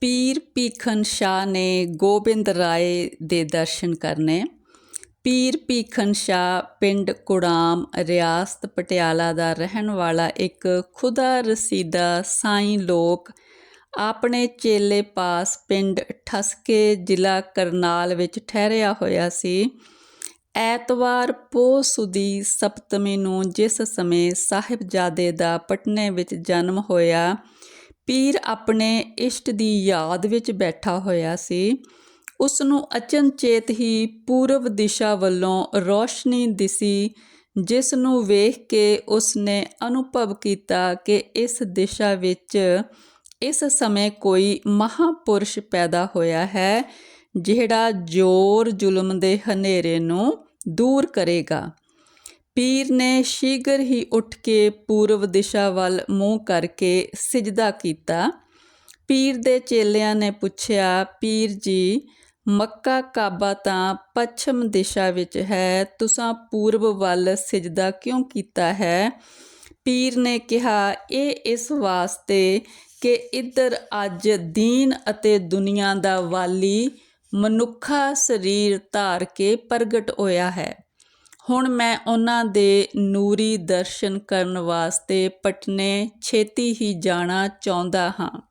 ਪੀਰ ਭੀਖਨ ਸ਼ਾਹ ਨੇ ਗੋਬਿੰਦ ਰਾਏ ਦੇ ਦਰਸ਼ਨ ਕਰਨੇ। ਪੀਰ ਭੀਖਨ ਸ਼ਾਹ ਪਿੰਡ ਕੁੜਾਮ ਰਿਆਸਤ ਪਟਿਆਲਾ ਦਾ ਰਹਿਣ ਵਾਲਾ ਇੱਕ ਖੁਦਾ ਰਸੀਦਾ ਸਾਈਂ ਲੋਕ ਆਪਣੇ ਚੇਲੇ ਪਾਸ ਪਿੰਡ ਠਸਕੇ ਜ਼ਿਲ੍ਹਾ ਕਰਨਾਲ ਵਿੱਚ ਠਹਿਰਿਆ ਹੋਇਆ ਸੀ। ਐਤਵਾਰ ਪੋਹ ਸੁਦੀ ਸਪਤਮੀ ਨੂੰ ਜਿਸ ਸਮੇਂ ਸਾਹਿਬਜ਼ਾਦੇ ਦਾ ਪਟਨੇ ਵਿੱਚ ਜਨਮ ਹੋਇਆ ਪੀਰ ਆਪਣੇ ਇਸ਼ਟ ਦੀ ਯਾਦ ਵਿੱਚ ਬੈਠਾ ਹੋਇਆ ਸੀ। ਉਸ ਨੂੰ ਅਚਨਚੇਤ ਹੀ ਪੂਰਬ ਦਿਸ਼ਾ ਵੱਲੋਂ ਰੋਸ਼ਨੀ ਦਿਸੀ ਜਿਸ ਨੂੰ ਵੇਖ ਕੇ ਉਸ ਨੇ ਅਨੁਭਵ ਕੀਤਾ ਕਿ ਇਸ ਦਿਸ਼ਾ ਵਿੱਚ ਇਸ ਸਮੇਂ ਕੋਈ ਮਹਾਪੁਰਸ਼ ਪੈਦਾ ਹੋਇਆ ਹੈ, ਜਿਹੜਾ ਜ਼ੋਰ ਜ਼ੁਲਮ ਦੇ ਹਨੇਰੇ ਨੂੰ ਦੂਰ ਕਰੇਗਾ। ਪੀਰ ਨੇ ਸ਼ੀਘਰ ਹੀ ਉੱਠ ਕੇ ਪੂਰਬ ਦਿਸ਼ਾ ਵੱਲ ਮੂੰਹ ਕਰਕੇ ਸਿਜਦਾ ਕੀਤਾ। ਪੀਰ ਦੇ ਚੇਲਿਆਂ ਨੇ ਪੁੱਛਿਆ, ਪੀਰ ਜੀ, ਮੱਕਾ ਕਾਬਾ ਤਾਂ ਪੱਛਮ ਦਿਸ਼ਾ ਵਿੱਚ ਹੈ, ਤੁਸੀਂ ਪੂਰਬ ਵੱਲ ਸਿਜਦਾ ਕਿਉਂ ਕੀਤਾ ਹੈ? ਪੀਰ ਨੇ ਕਿਹਾ, ਇਹ ਇਸ ਵਾਸਤੇ ਕਿ ਇੱਧਰ ਅੱਜ ਦੀਨ ਅਤੇ ਦੁਨੀਆ ਦਾ ਵਾਲੀ ਮਨੁੱਖਾ ਸਰੀਰ ਧਾਰ ਕੇ ਪ੍ਰਗਟ ਹੋਇਆ ਹੈ। ਹੁਣ ਮੈਂ ਉਹਨਾਂ ਦੇ ਨੂਰੀ ਦਰਸ਼ਨ ਕਰਨ ਵਾਸਤੇ ਪਟਨੇ ਛੇਤੀ ਹੀ ਜਾਣਾ ਚਾਹੁੰਦਾ ਹਾਂ।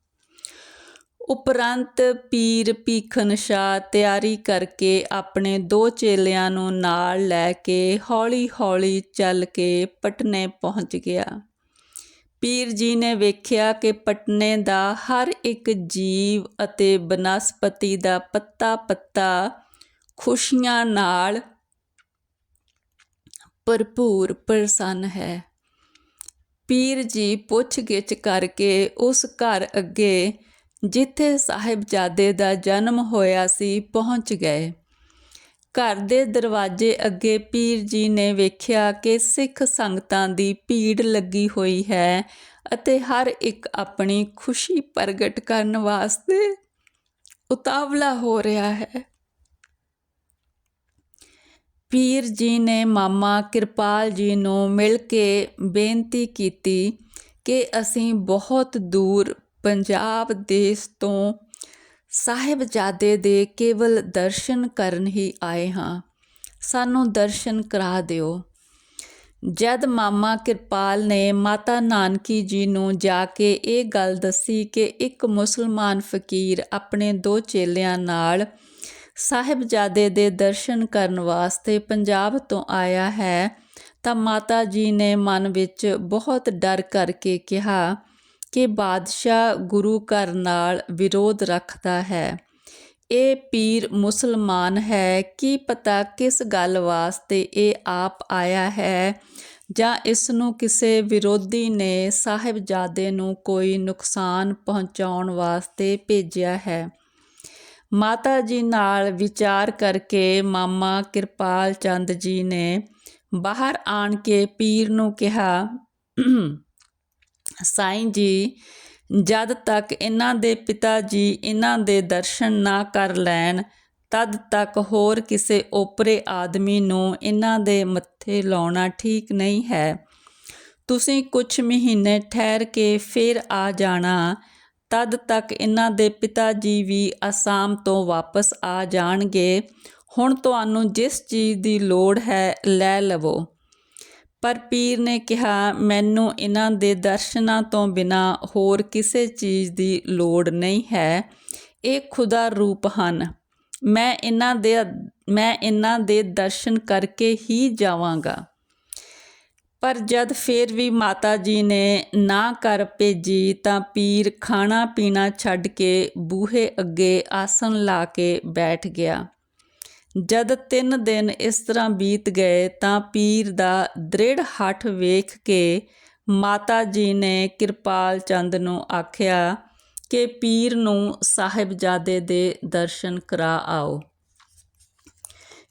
ਉਪਰੰਤ ਪੀਰ ਭੀਖਨ ਸ਼ਾਹ ਤਿਆਰੀ ਕਰਕੇ ਆਪਣੇ ਦੋ ਚੇਲਿਆਂ ਨੂੰ ਨਾਲ ਲੈ ਕੇ ਹੌਲੀ-ਹੌਲੀ ਚੱਲ ਕੇ ਪਟਨੇ ਪਹੁੰਚ ਗਿਆ। ਪੀਰ ਜੀ ਨੇ ਵੇਖਿਆ ਕਿ ਪਟਨੇ ਦਾ ਹਰ ਇੱਕ ਜੀਵ ਅਤੇ ਬਨਸਪਤੀ ਦਾ ਪੱਤਾ-ਪੱਤਾ ਖੁਸ਼ੀਆਂ ਨਾਲ ਭਰਪੂਰ ਪ੍ਰਸੰਨ ਹੈ। ਪੀਰ ਜੀ ਪੁੱਛ-ਗਿੱਛ ਕਰਕੇ ਉਸ ਘਰ ਅੱਗੇ ਜਿੱਥੇ ਸਾਹਿਬਜ਼ਾਦੇ ਦਾ ਜਨਮ ਹੋਇਆ ਸੀ ਪਹੁੰਚ ਗਏ। ਘਰ ਦੇ ਦਰਵਾਜ਼ੇ ਅੱਗੇ ਪੀਰ ਜੀ ਨੇ ਵੇਖਿਆ ਕਿ ਸਿੱਖ ਸੰਗਤਾਂ ਦੀ ਭੀੜ ਲੱਗੀ ਹੋਈ ਹੈ ਅਤੇ ਹਰ ਇੱਕ ਆਪਣੀ ਖੁਸ਼ੀ ਪ੍ਰਗਟ ਕਰਨ ਵਾਸਤੇ ਉਤਾਵਲਾ ਹੋ ਰਿਹਾ ਹੈ। ਪੀਰ ਜੀ ਨੇ ਮਾਮਾ ਕਿਰਪਾਲ ਜੀ ਨੂੰ ਮਿਲ ਕੇ ਬੇਨਤੀ ਕੀਤੀ ਕਿ ਅਸੀਂ ਬਹੁਤ ਦੂਰ ਪੰਜਾਬ ਦੇਸ਼ ਤੋਂ ਸਾਹਿਬਜ਼ਾਦੇ ਦੇ ਕੇਵਲ ਦਰਸ਼ਨ ਕਰਨ ਹੀ ਆਏ ਹਾਂ। ਸਾਨੂੰ ਦਰਸ਼ਨ ਕਰਾ ਦਿਓ। ਜਦ ਮਾਮਾ ਕਿਰਪਾਲ ਨੇ ਮਾਤਾ ਨਾਨਕੀ ਜੀ ਨੂੰ ਜਾ ਕੇ ਇਹ ਗੱਲ ਦੱਸੀ ਕਿ ਇੱਕ ਮੁਸਲਮਾਨ ਫਕੀਰ ਆਪਣੇ ਦੋ ਚੇਲਿਆਂ ਨਾਲ ਸਾਹਿਬਜ਼ਾਦੇ ਦੇ ਦਰਸ਼ਨ ਕਰਨ ਵਾਸਤੇ ਪੰਜਾਬ ਤੋਂ ਆਇਆ ਹੈ, ਤਾਂ ਮਾਤਾ ਜੀ ਨੇ ਮਨ ਵਿੱਚ ਬਹੁਤ ਡਰ ਕਰਕੇ ਕਿਹਾ ਕਿ ਬਾਦਸ਼ਾਹ ਗੁਰੂ ਘਰ ਨਾਲ ਵਿਰੋਧ ਰੱਖਦਾ ਹੈ। ਇਹ ਪੀਰ ਮੁਸਲਮਾਨ ਹੈ, ਕੀ ਪਤਾ ਕਿਸ ਗੱਲ ਵਾਸਤੇ ਇਹ ਆਪ ਆਇਆ ਹੈ ਜਾਂ ਇਸ ਨੂੰ ਕਿਸੇ ਵਿਰੋਧੀ ਨੇ ਸਾਹਿਬਜ਼ਾਦੇ ਨੂੰ ਕੋਈ ਨੁਕਸਾਨ ਪਹੁੰਚਾਉਣ ਵਾਸਤੇ ਭੇਜਿਆ ਹੈ। ਮਾਤਾ ਜੀ ਨਾਲ ਵਿਚਾਰ ਕਰਕੇ ਮਾਮਾ ਕਿਰਪਾਲ ਚੰਦ ਜੀ ਨੇ ਬਾਹਰ ਆਣ ਕੇ ਪੀਰ ਨੂੰ ਕਿਹਾ, ਸਾਈਂ ਜੀ, ਜਦ ਤੱਕ ਇਹਨਾਂ ਦੇ ਪਿਤਾ ਜੀ ਇਹਨਾਂ ਦੇ ਦਰਸ਼ਨ ਨਾ ਕਰ ਲੈਣ, ਤਦ ਤੱਕ ਹੋਰ ਕਿਸੇ ਓਪਰੇ ਆਦਮੀ ਨੂੰ ਇਹਨਾਂ ਦੇ ਮੱਥੇ ਲਾਉਣਾ ਠੀਕ ਨਹੀਂ ਹੈ। ਤੁਸੀਂ ਕੁਝ ਮਹੀਨੇ ਠਹਿਰ ਕੇ ਫਿਰ ਆ ਜਾਣਾ। ਤਦ ਤੱਕ ਇਹਨਾਂ ਦੇ ਪਿਤਾ ਜੀ ਵੀ ਅਸਾਮ ਤੋਂ ਵਾਪਸ ਆ ਜਾਣਗੇ, ਹੁਣ ਤੁਹਾਨੂੰ ਜਿਸ ਚੀਜ਼ ਦੀ ਲੋੜ ਹੈ ਲੈ ਲਵੋ। ਪਰ ਪੀਰ ਨੇ ਕਿਹਾ, ਮੈਨੂੰ ਇਹਨਾਂ ਦੇ ਦਰਸ਼ਨਾਂ ਤੋਂ ਬਿਨਾ ਹੋਰ ਕਿਸੇ ਚੀਜ਼ ਦੀ ਲੋੜ ਨਹੀਂ ਹੈ। ਇਹ ਖੁਦਾ ਰੂਪ ਹਨ। ਮੈਂ ਇਹਨਾਂ ਦੇ ਮੈਂ ਇਹਨਾਂ ਦੇ ਦਰਸ਼ਨ ਕਰਕੇ ਹੀ ਜਾਵਾਂਗਾ। ਪਰ ਜਦ ਫੇਰ ਵੀ ਮਾਤਾ ਜੀ ਨੇ ਨਾ ਕਰ ਭੇਜੀ ਤਾਂ ਪੀਰ ਖਾਣਾ ਪੀਣਾ ਛੱਡ ਕੇ ਬੂਹੇ ਅੱਗੇ ਆਸਣ ਲਾ ਕੇ ਬੈਠ ਗਿਆ। ਜਦ 3 ਦਿਨ ਇਸ ਤਰ੍ਹਾਂ ਬੀਤ ਗਏ ਤਾਂ ਪੀਰ ਦਾ ਦ੍ਰਿੜ ਹੱਠ ਵੇਖ ਕੇ ਮਾਤਾ ਜੀ ਨੇ ਕਿਰਪਾਲ ਚੰਦ ਨੂੰ ਆਖਿਆ ਕਿ ਪੀਰ ਨੂੰ ਸਾਹਿਬਜ਼ਾਦੇ ਦੇ ਦਰਸ਼ਨ ਕਰਾ ਆਓ।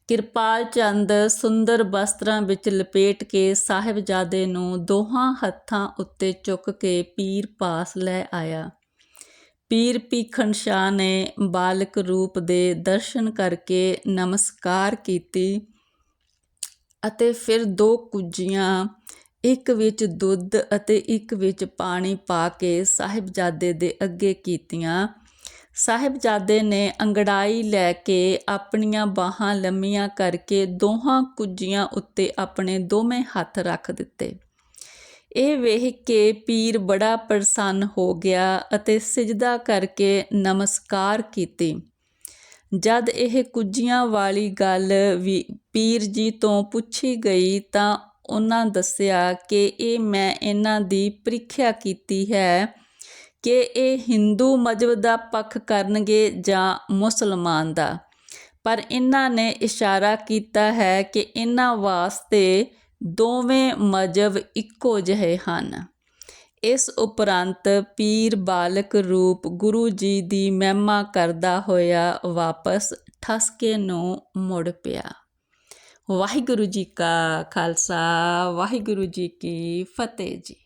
ਕਿਰਪਾਲ ਚੰਦ ਸੁੰਦਰ ਵਸਤਰਾਂ ਵਿੱਚ ਲਪੇਟ ਕੇ ਸਾਹਿਬਜ਼ਾਦੇ ਨੂੰ ਦੋਹਾਂ ਹੱਥਾਂ ਉੱਤੇ ਚੁੱਕ ਕੇ ਪੀਰ ਪਾਸ ਲੈ ਆਇਆ। ਪੀਰ ਭੀਖਨ ਸ਼ਾਹ ਨੇ ਬਾਲਕ ਰੂਪ ਦੇ ਦਰਸ਼ਨ ਕਰਕੇ ਨਮਸਕਾਰ ਕੀਤੀ ਅਤੇ ਫਿਰ ਦੋ ਕੁੱਜੀਆਂ, ਇੱਕ ਵਿੱਚ ਦੁੱਧ ਅਤੇ ਇੱਕ ਵਿੱਚ ਪਾਣੀ ਪਾ ਕੇ ਸਾਹਿਬਜ਼ਾਦੇ ਦੇ ਅੱਗੇ ਕੀਤੀਆਂ। ਸਾਹਿਬਜ਼ਾਦੇ ਨੇ ਅੰਗੜਾਈ ਲੈ ਕੇ ਆਪਣੀਆਂ ਬਾਹਾਂ ਲੰਮੀਆਂ ਕਰਕੇ ਦੋਹਾਂ ਕੁੱਜੀਆਂ ਉੱਤੇ ਆਪਣੇ ਦੋਵੇਂ ਹੱਥ ਰੱਖ ਦਿੱਤੇ। ਇਹ ਵੇਖ ਕੇ ਪੀਰ ਬੜਾ ਪ੍ਰਸੰਨ ਹੋ ਗਿਆ ਅਤੇ ਸਿਜਦਾ ਕਰਕੇ ਨਮਸਕਾਰ ਕੀਤੀ। ਜਦ ਇਹ ਕੁੱਜੀਆਂ ਵਾਲੀ ਗੱਲ ਵੀ ਪੀਰ ਜੀ ਤੋਂ ਪੁੱਛੀ ਗਈ ਤਾਂ ਉਹਨਾਂ ਦੱਸਿਆ ਕਿ ਇਹ ਮੈਂ ਇਹਨਾਂ ਦੀ ਪ੍ਰੀਖਿਆ ਕੀਤੀ ਹੈ ਕਿ ਇਹ ਹਿੰਦੂ ਮਜ਼ਹਬ ਦਾ ਪੱਖ ਕਰਨਗੇ ਜਾਂ ਮੁਸਲਮਾਨ ਦਾ। ਪਰ ਇਹਨਾਂ ਨੇ ਇਸ਼ਾਰਾ ਕੀਤਾ ਹੈ ਕਿ ਇਹਨਾਂ ਵਾਸਤੇ ਦੋਵੇਂ ਮਜ਼ਹਬ ਇੱਕੋ ਜਿਹੇ ਹਨ। ਇਸ ਉਪਰੰਤ ਪੀਰ ਬਾਲਕ ਰੂਪ ਗੁਰੂ ਜੀ ਦੀ ਮਹਿਮਾ ਕਰਦਾ ਹੋਇਆ ਵਾਪਸ ਠਸਕੇ ਨੂੰ ਮੁੜ ਪਿਆ। ਵਾਹਿਗੁਰੂ ਜੀ ਕਾ ਖਾਲਸਾ, ਵਾਹਿਗੁਰੂ ਜੀ ਕੀ ਫਤਿਹ ਜੀ।